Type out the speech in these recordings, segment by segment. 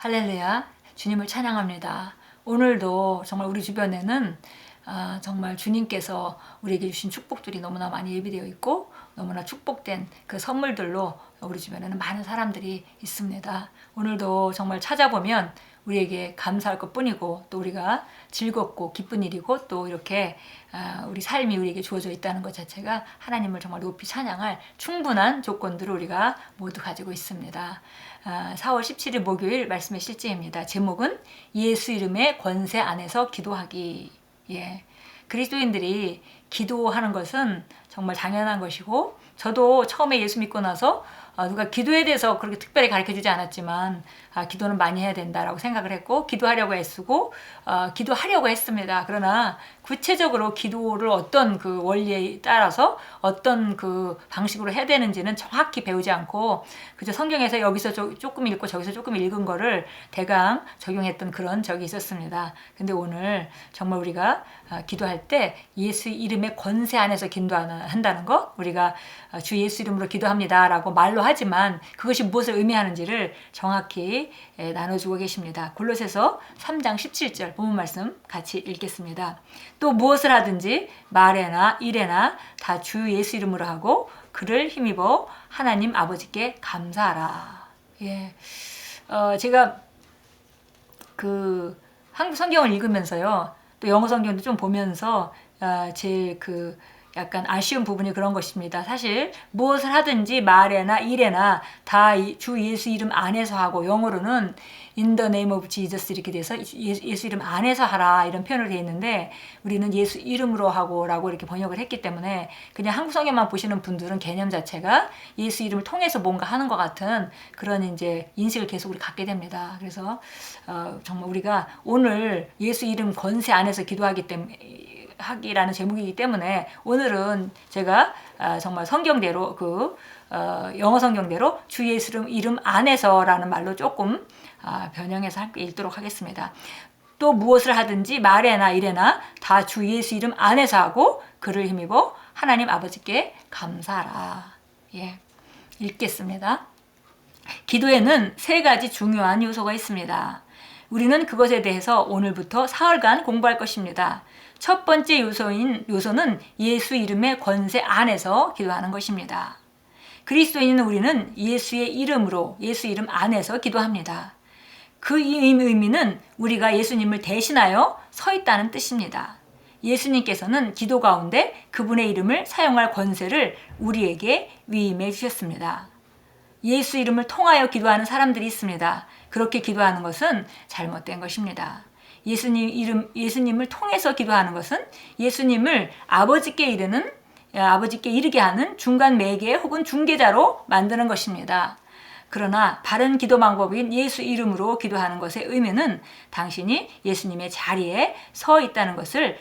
할렐루야. 주님을 찬양합니다. 오늘도 정말 우리 주변에는 아, 정말 주님께서 우리에게 주신 축복들이 너무나 많이 예비되어 있고 너무나 축복된 그 선물들로 우리 주변에는 많은 사람들이 있습니다. 오늘도 정말 찾아보면 우리에게 감사할 것 뿐이고 또 우리가 즐겁고 기쁜 일이고 또 이렇게 아, 우리 삶이 우리에게 주어져 있다는 것 자체가 하나님을 정말 높이 찬양할 충분한 조건들을 우리가 모두 가지고 있습니다. 아, 4월 17일 목요일 말씀의 실제입니다. 제목은 예수 이름의 권세 안에서 기도하기. 예. 그리스도인들이 기도하는 것은 정말 당연한 것이고 저도 처음에 예수 믿고 나서 아, 누가 기도에 대해서 그렇게 특별히 가르쳐 주지 않았지만 아, 기도는 많이 해야 된다라고 생각을 했고 기도하려고 애쓰고 아, 기도하려고 했습니다. 그러나 구체적으로 기도를 어떤 그 원리에 따라서 어떤 그 방식으로 해야 되는지는 정확히 배우지 않고 그저 성경에서 여기서 조, 조금 읽고 저기서 조금 읽은 거를 대강 적용했던 그런 적이 있었습니다. 근데 오늘 정말 우리가 아, 기도할 때 예수 이름의 권세 안에서 기도한다는 거 우리가 아, 주 예수 이름으로 기도합니다라고 말로 하지만 그것이 무엇을 의미하는지를 정확히 예, 나눠주고 계십니다. 골로새서 3장 17절 본문 말씀 같이 읽겠습니다. 또 무엇을 하든지 말에나 일에나 다 주 예수 이름으로 하고 그를 힘입어 하나님 아버지께 감사하라. 예, 어, 제가 그 한국 성경을 읽으면서요. 또 영어 성경도 좀 보면서 어, 제일 그 약간 아쉬운 부분이 그런 것입니다. 사실 무엇을 하든지 말에나 일에나 다 주 예수 이름 안에서 하고 영어로는 in the name of Jesus 이렇게 돼서 예수, 이름 안에서 하라 이런 표현을 되어 있는데 우리는 예수 이름으로 하고 라고 이렇게 번역을 했기 때문에 그냥 한국 성경만 보시는 분들은 개념 자체가 예수 이름을 통해서 뭔가 하는 것 같은 그런 이제 인식을 계속 우리 갖게 됩니다. 그래서 어, 정말 우리가 오늘 예수 이름 권세 안에서 기도하기 때문에 하기라는 제목이기 때문에 오늘은 제가 아, 정말 성경대로 그 어, 영어 성경대로 주 예수 이름, 안에서라는 말로 조금 아, 변형해서 읽도록 하겠습니다. 또 무엇을 하든지 말에나 일에나 다 주 예수 이름 안에서 하고 그를 힘입어 하나님 아버지께 감사하라. 예. 읽겠습니다. 기도에는 세 가지 중요한 요소가 있습니다. 우리는 그것에 대해서 오늘부터 사흘간 공부할 것입니다. 첫 번째 요소인 요소는 예수 이름의 권세 안에서 기도하는 것입니다. 그리스도인인 우리는 예수의 이름으로 예수 이름 안에서 기도합니다. 그 의미는 우리가 예수님을 대신하여 서 있다는 뜻입니다. 예수님께서는 기도 가운데 그분의 이름을 사용할 권세를 우리에게 위임해 주셨습니다. 예수 이름을 통하여 기도하는 사람들이 있습니다. 그렇게 기도하는 것은 잘못된 것입니다. 예수님 이름 예수님을 통해서 기도하는 것은 예수님을 아버지께 이르는 아버지께 이르게 하는 중간 매개 혹은 중개자로 만드는 것입니다. 그러나 바른 기도 방법인 예수 이름으로 기도하는 것의 의미는 당신이 예수님의 자리에 서 있다는 것을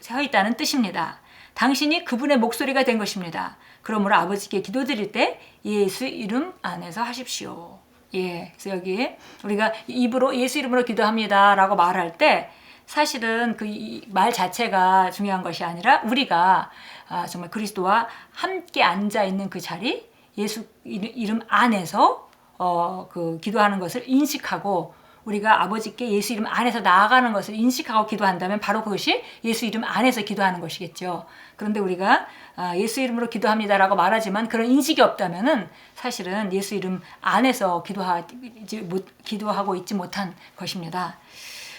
서 있다는 뜻입니다. 당신이 그분의 목소리가 된 것입니다. 그러므로 아버지께 기도드릴 때 예수 이름 안에서 하십시오. 예. 그래서 여기 우리가 입으로 예수 이름으로 기도합니다라고 말할 때 사실은 그 말 자체가 중요한 것이 아니라 우리가 아, 정말 그리스도와 함께 앉아 있는 그 자리 예수 이름 안에서 어, 그 기도하는 것을 인식하고 우리가 아버지께 예수 이름 안에서 나아가는 것을 인식하고 기도한다면 바로 그것이 예수 이름 안에서 기도하는 것이겠죠. 그런데 우리가 아, 예수 이름으로 기도합니다라고 말하지만 그런 인식이 없다면은 사실은 예수 이름 안에서 기도하지 못, 기도하고 있지 못한 것입니다.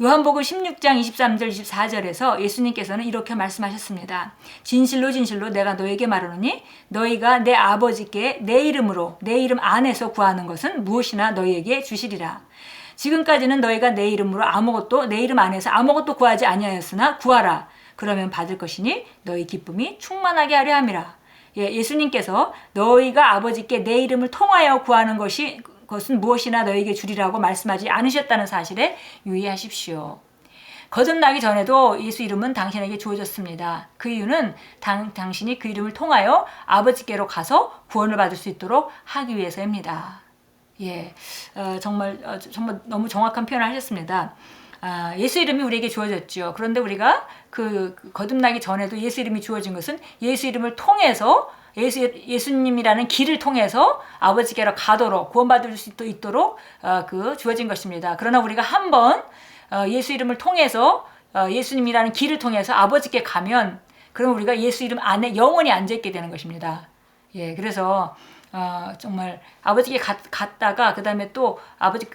요한복음 16장 23절 24절에서 예수님께서는 이렇게 말씀하셨습니다. 진실로 진실로 내가 너에게 말하노니 너희가 내 아버지께 내 이름으로 내 이름 안에서 구하는 것은 무엇이나 너희에게 주시리라. 지금까지는 너희가 내 이름으로 아무것도 내 이름 안에서 아무것도 구하지 아니하였으나 구하라. 그러면 받을 것이니 너희 기쁨이 충만하게 하려 함이라. 예, 예수님께서 너희가 아버지께 내 이름을 통하여 구하는 것이 것은 무엇이나 너에게 주리라고 말씀하지 않으셨다는 사실에 유의하십시오. 거듭나기 전에도 예수 이름은 당신에게 주어졌습니다. 그 이유는 당, 당신이 그 이름을 통하여 아버지께로 가서 구원을 받을 수 있도록 하기 위해서입니다. 예, 어, 정말 어, 정말 너무 정확한 표현을 하셨습니다. 아, 예수 이름이 우리에게 주어졌죠. 그런데 우리가 그 거듭나기 전에도 예수 이름이 주어진 것은 예수 이름을 통해서 예수, 예수님이라는 길을 통해서 아버지께로 가도록 구원받을 수 있도록 어, 그 주어진 것입니다. 그러나 우리가 한번 어, 예수 이름을 통해서 어, 예수님이라는 길을 통해서 아버지께 가면 그럼 우리가 예수 이름 안에 영원히 앉아 있게 되는 것입니다. 예, 그래서 어, 정말 아버지께 갔, 갔다가 그 다음에 또 아버지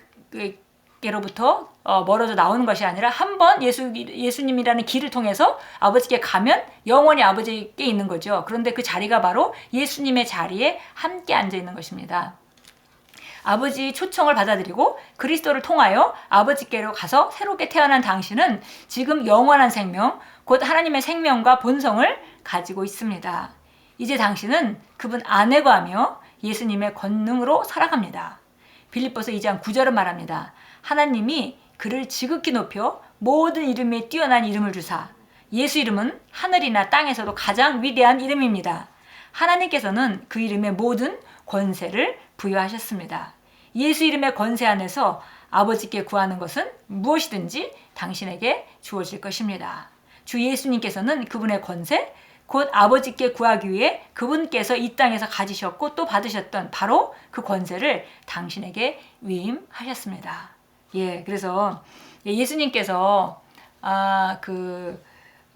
께로부터 어, 멀어져 나오는 것이 아니라 한 번 예수 예수님이라는 길을 통해서 아버지께 가면 영원히 아버지께 있는 거죠. 그런데 그 자리가 바로 예수님의 자리에 함께 앉아 있는 것입니다. 아버지 초청을 받아들이고 그리스도를 통하여 아버지께로 가서 새롭게 태어난 당신은 지금 영원한 생명, 곧 하나님의 생명과 본성을 가지고 있습니다. 이제 당신은 그분 안에 거하며 예수님의 권능으로 살아갑니다. 빌립보서 2장 9절은 말합니다. 하나님이 그를 지극히 높여 모든 이름에 뛰어난 이름을 주사 예수 이름은 하늘이나 땅에서도 가장 위대한 이름입니다. 하나님께서는 그 이름의 모든 권세를 부여하셨습니다. 예수 이름의 권세 안에서 아버지께 구하는 것은 무엇이든지 당신에게 주어질 것입니다. 주 예수님께서는 그분의 권세, 곧 아버지께 구하기 위해 그분께서 이 땅에서 가지셨고 또 받으셨던 바로 그 권세를 당신에게 위임하셨습니다. 예, 그래서 예수님께서 아, 그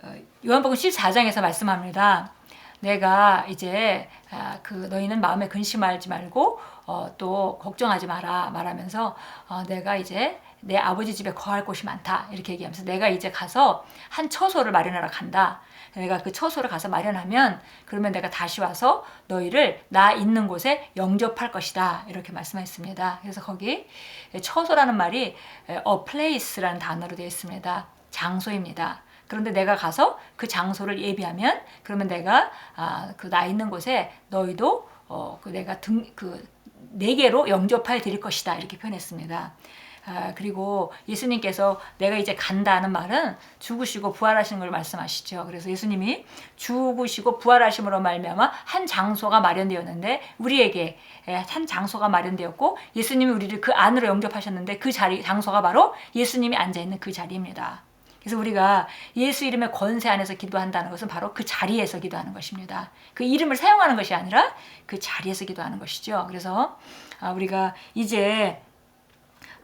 어, 요한복음 14장에서 말씀합니다. 내가 이제 아, 그 너희는 마음에 근심하지 말고 어, 또 걱정하지 마라 말하면서 어, 내가 이제 내 아버지 집에 거할 곳이 많다 이렇게 얘기하면서 내가 이제 가서 한 처소를 마련하러 간다. 내가 그 처소를 가서 마련하면 그러면 내가 다시 와서 너희를 나 있는 곳에 영접할 것이다 이렇게 말씀하셨습니다. 그래서 거기 처소라는 말이 a place라는 단어로 되어 있습니다. 장소입니다. 그런데 내가 가서 그 장소를 예비하면 그러면 내가 아, 그 나 있는 곳에 너희도 어, 그 내가 등 그 네 개로 영접하여 드릴 것이다 이렇게 표현했습니다. 아, 그리고 예수님께서 내가 이제 간다는 말은 죽으시고 부활하시는 걸 말씀하시죠. 그래서 예수님이 죽으시고 부활하심으로 말미암아 한 장소가 마련되었는데 우리에게 예, 한 장소가 마련되었고 예수님이 우리를 그 안으로 영접하셨는데 그 자리 장소가 바로 예수님이 앉아 있는 그 자리입니다. 그래서 우리가 예수 이름의 권세 안에서 기도한다는 것은 바로 그 자리에서 기도하는 것입니다. 그 이름을 사용하는 것이 아니라 그 자리에서 기도하는 것이죠. 그래서 아, 우리가 이제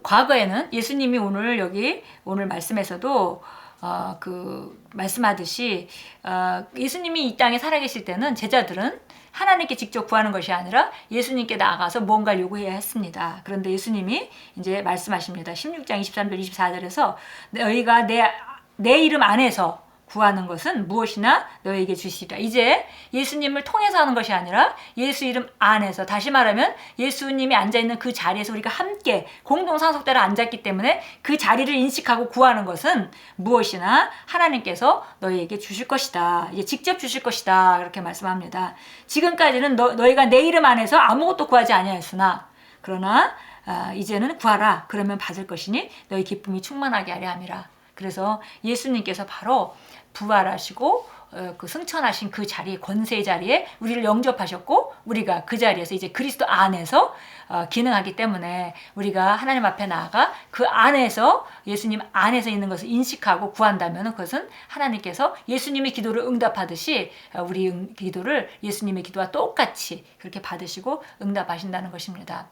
과거에는 예수님이 오늘 여기 오늘 말씀에서도 어, 그 말씀하듯이 어, 예수님이 이 땅에 살아계실 때는 제자들은 하나님께 직접 구하는 것이 아니라 예수님께 나아가서 뭔가를 요구해야 했습니다. 그런데 예수님이 이제 말씀하십니다. 16장 23절 24절에서 너희가 내, 내 이름 안에서 구하는 것은 무엇이나 너에게 주시리라. 이제 예수님을 통해서 하는 것이 아니라 예수 이름 안에서 다시 말하면 예수님이 앉아 있는 그 자리에서 우리가 함께 공동 상속대로 앉았기 때문에 그 자리를 인식하고 구하는 것은 무엇이나 하나님께서 너희에게 주실 것이다. 이제 직접 주실 것이다. 이렇게 말씀합니다. 지금까지는 너, 너희가 내 이름 안에서 아무것도 구하지 아니하였으나 그러나 아, 이제는 구하라. 그러면 받을 것이니 너희 기쁨이 충만하게 하려 함이라. 그래서 예수님께서 바로 부활하시고 어, 그 승천하신 그 자리, 권세의 자리에 우리를 영접하셨고 우리가 그 자리에서 이제 그리스도 안에서 어, 기능하기 때문에 우리가 하나님 앞에 나아가 그 안에서 예수님 안에서 있는 것을 인식하고 구한다면 그것은 하나님께서 예수님의 기도를 응답하듯이 어, 우리 기도를 예수님의 기도와 똑같이 그렇게 받으시고 응답하신다는 것입니다.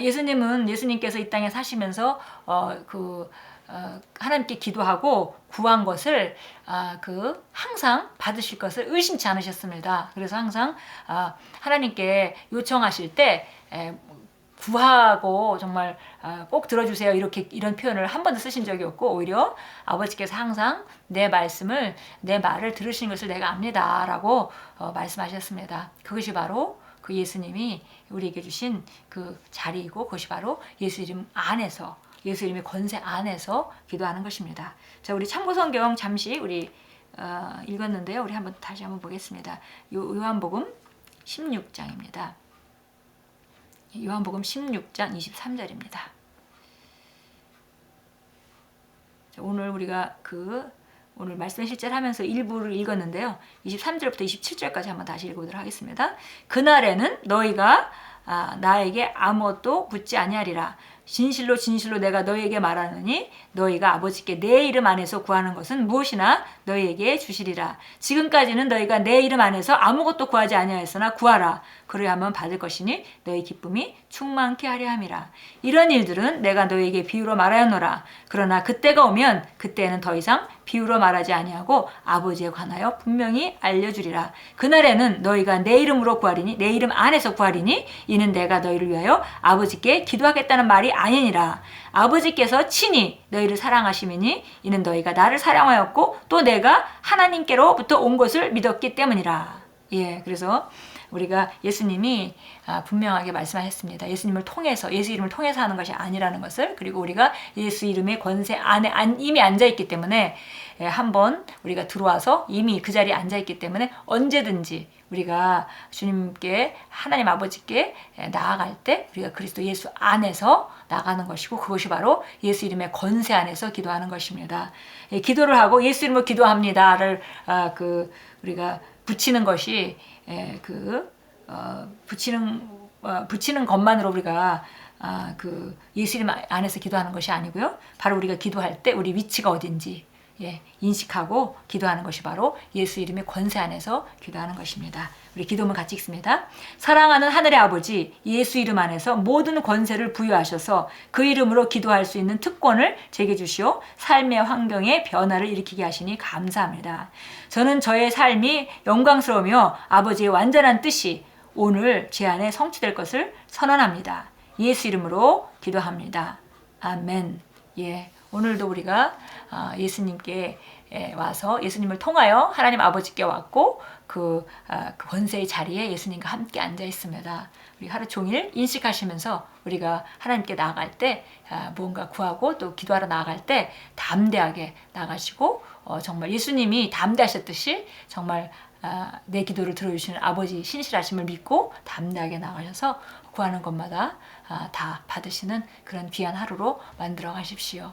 예수님은 예수님께서 이 땅에 사시면서 그 어, 하나님께 기도하고 구한 것을 아, 그 항상 받으실 것을 의심치 않으셨습니다. 그래서 항상 아, 하나님께 요청하실 때 에, 구하고 정말 아, 꼭 들어주세요 이렇게 이런 표현을 한 번도 쓰신 적이 없고 오히려 아버지께서 항상 내 말씀을 내 말을 들으시는 것을 내가 압니다라고 어, 말씀하셨습니다. 그것이 바로 그 예수님이 우리에게 주신 그 자리이고 그것이 바로 예수 이름 안에서 예수 이름의 권세 안에서 기도하는 것입니다. 자, 우리 참고 성경 잠시 우리 어, 읽었는데요. 우리 한번 다시 한번 보겠습니다. 요, 요한복음 16장입니다. 요한복음 16장 23절입니다. 오늘 우리가 그 오늘 말씀 실제하면서 일부를 읽었는데요. 23절부터 27절까지 한번 다시 읽어보도록 하겠습니다. 그날에는 너희가 아, 나에게 아무것도 묻지 아니하리라. 진실로 진실로 내가 너희에게 말하느니 너희가 아버지께 내 이름 안에서 구하는 것은 무엇이나 너희에게 주시리라. 지금까지는 너희가 내 이름 안에서 아무것도 구하지 아니하였으나 구하라. 그리하면 받을 것이니 너희 기쁨이 충만케 하려 함이라. 이런 일들은 내가 너희에게 비유로 말하였노라. 그러나 그때가 오면 그때는 더 이상 비유로 말하지 아니하고 아버지에 관하여 분명히 알려주리라. 그날에는 너희가 내 이름으로 구하리니 내 이름 안에서 구하리니 이는 내가 너희를 위하여 아버지께 기도하겠다는 말이 아니니라. 아버지께서 친히 너희를 사랑하심이니 이는 너희가 나를 사랑하였고 또 내가 하나님께로부터 온 것을 믿었기 때문이라. 예, 그래서 우리가 예수님이 아, 분명하게 말씀하셨습니다. 예수님을 통해서 예수 이름을 통해서 하는 것이 아니라는 것을 그리고 우리가 예수 이름의 권세 안에 안- 이미 앉아 있기 때문에 예, 한번 우리가 들어와서 이미 그 자리에 앉아 있기 때문에 언제든지 우리가 주님께 하나님 아버지께 예, 나아갈 때 우리가 그리스도 예수 안에서 나가는 것이고 그것이 바로 예수 이름의 권세 안에서 기도하는 것입니다. 예, 기도를 하고 예수 이름으로 기도합니다를 아, 그 우리가 붙이는 것이 예, 그 어, 붙이는 어, 붙이는 것만으로 우리가 아, 그 예수 이름 안에서 기도하는 것이 아니고요. 바로 우리가 기도할 때 우리 위치가 어딘지 예, 인식하고 기도하는 것이 바로 예수 이름의 권세 안에서 기도하는 것입니다. 우리 기도문 같이 읽습니다. 사랑하는 하늘의 아버지, 예수 이름 안에서 모든 권세를 부여하셔서 그 이름으로 기도할 수 있는 특권을 제게 주시오. 삶의 환경에 변화를 일으키게 하시니 감사합니다. 저는 저의 삶이 영광스러우며 아버지의 완전한 뜻이 오늘 제 안에 성취될 것을 선언합니다. 예수 이름으로 기도합니다. 아멘. 예. 오늘도 우리가 아, 예수님께 예, 와서 예수님을 통하여 하나님 아버지께 왔고 그, 아, 그 권세의 자리에 예수님과 함께 앉아 있습니다. 우리 하루 종일 인식하시면서 우리가 하나님께 나아갈 때 아, 무언가 구하고 또 기도하러 나아갈 때 담대하게 나가시고 어, 정말 예수님이 담대하셨듯이 정말 아, 내 기도를 들어주시는 아버지 신실하심을 믿고 담대하게 나가셔서 구하는 것마다 아, 다 받으시는 그런 귀한 하루로 만들어 가십시오.